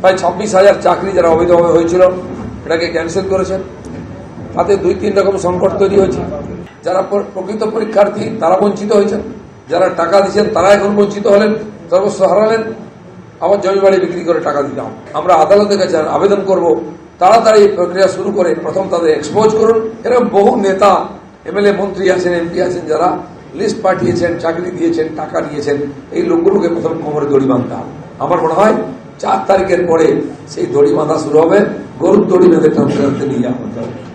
প্রায় ছাব্বিশ হাজার চাকরি যারা অবৈধভাবে হয়েছিল, এটাকে ক্যান্সেল করেছেন। তাতে দুই তিন রকম সংকট তৈরি হয়েছে। যারা প্রকৃত পরীক্ষার্থী, তারা বঞ্চিত হয়েছেন। যারা টাকা দিচ্ছেন তারা এখন বঞ্চিত হলেন, সর্বস্ব হারালেন। আবার জমি বাড়ি বিক্রি করে টাকা দিলাম আমরা আদালতের কাছে আবেদন করব, তাড়াতাড়ি প্রক্রিয়া শুরু করে প্রথম তাদের এক্সপোজ করুন। এরকম বহু নেতা, এমএলএ মন্ত্রী আছেন, এমপি আছেন, যারা লিস্ট পাঠিয়েছেন, চাকরি দিয়েছেন, টাকা দিয়েছেন, এই লোকগুলোকে প্রথম কোমরে দড়ি বাঁধতে হবে। আমার মনে হয় চার তারিখের পরে সেই দড়ি বাঁধা শুরু হবে। গরুর দড়ি বেঁধে টানতে টানতে নিয়ে যাওয়া হবে।